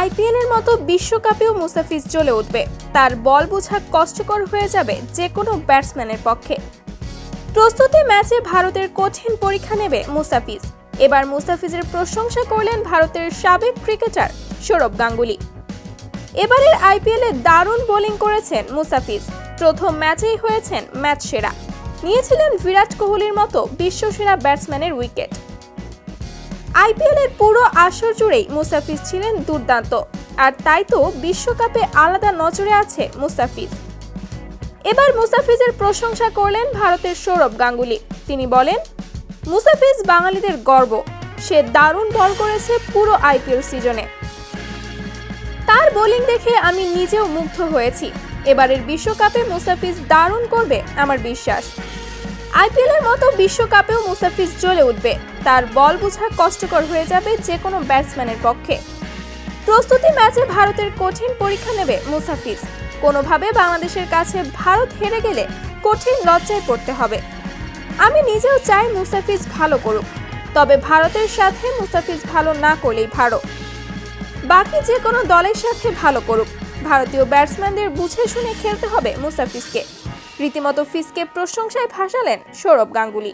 IPL এর মতো বিশ্বকাপেও মুস্তাফিজ জ্বলে উঠবে। তার বল বোঝা কষ্টকর হয়ে যাবে যে কোনো ব্যাটসম্যানের পক্ষে। প্রস্তুতি ম্যাচে ভারতের কঠিন পরীক্ষা নেবে মুস্তাফিজ এবার মুস্তাফিজের প্রশংসা করলেন ভারতের সাবেক ক্রিকেটার সৌরভ গাঙ্গুলি। এবারের আইপিএলে দারুণ বোলিং করেছেন মুস্তাফিজ প্রথম ম্যাচেই হয়েছেন ম্যাচ সেরা। নিয়েছিলেন বিরাট কোহলির মতো বিশ্বসেরা ব্যাটসম্যানের উইকেট। আইপিএলের পুরো আসর জুড়েই মুস্তাফিজ ছিলেন দুর্দান্ত। আর তাই তো বিশ্বকাপে আলাদা নজরে আছে মুস্তাফিজ। এবার মুস্তাফিজের প্রশংসা করলেন ভারতের সৌরভ গাঙ্গুলি। তিনি বলেন, মুস্তাফিজ বাঙালিদের গর্ব। সে দারুণ বল করেছে পুরো আইপিএল সিজনে। তার বোলিং দেখে আমি নিজেও মুগ্ধ হয়েছি। এবারের বিশ্বকাপে মুস্তাফিজ দারুণ করবে আমার বিশ্বাস। আইপিএলের মতো বিশ্বকাপেও মুস্তাফিজ জ্বলে উঠবে। তার বল বোঝা কষ্টকর হয়ে যাবে যে কোনো ব্যাটসম্যানের পক্ষে। প্রস্তুতি ম্যাচে ভারতের কঠিন পরীক্ষা নেবে মুস্তাফিজ কোনোভাবে বাংলাদেশের কাছে ভারত হেরে গেলে কঠিন লজ্জায় পড়তে হবে। আমি নিজেও চাই মুস্তাফিজ ভালো করুক, তবে ভারতের সাথে মুস্তাফিজ ভালো না করলেই ভালো। বাকি যে কোনো দলের সাথে ভালো করুক, ভারতীয় ব্যাটসম্যানদের বুঝে শুনে খেলতে হবে মুস্তাফিজকে রীতিমতো ফিসকে প্রশংসায় ভাসালেন সৌরভ গাঙ্গুলি।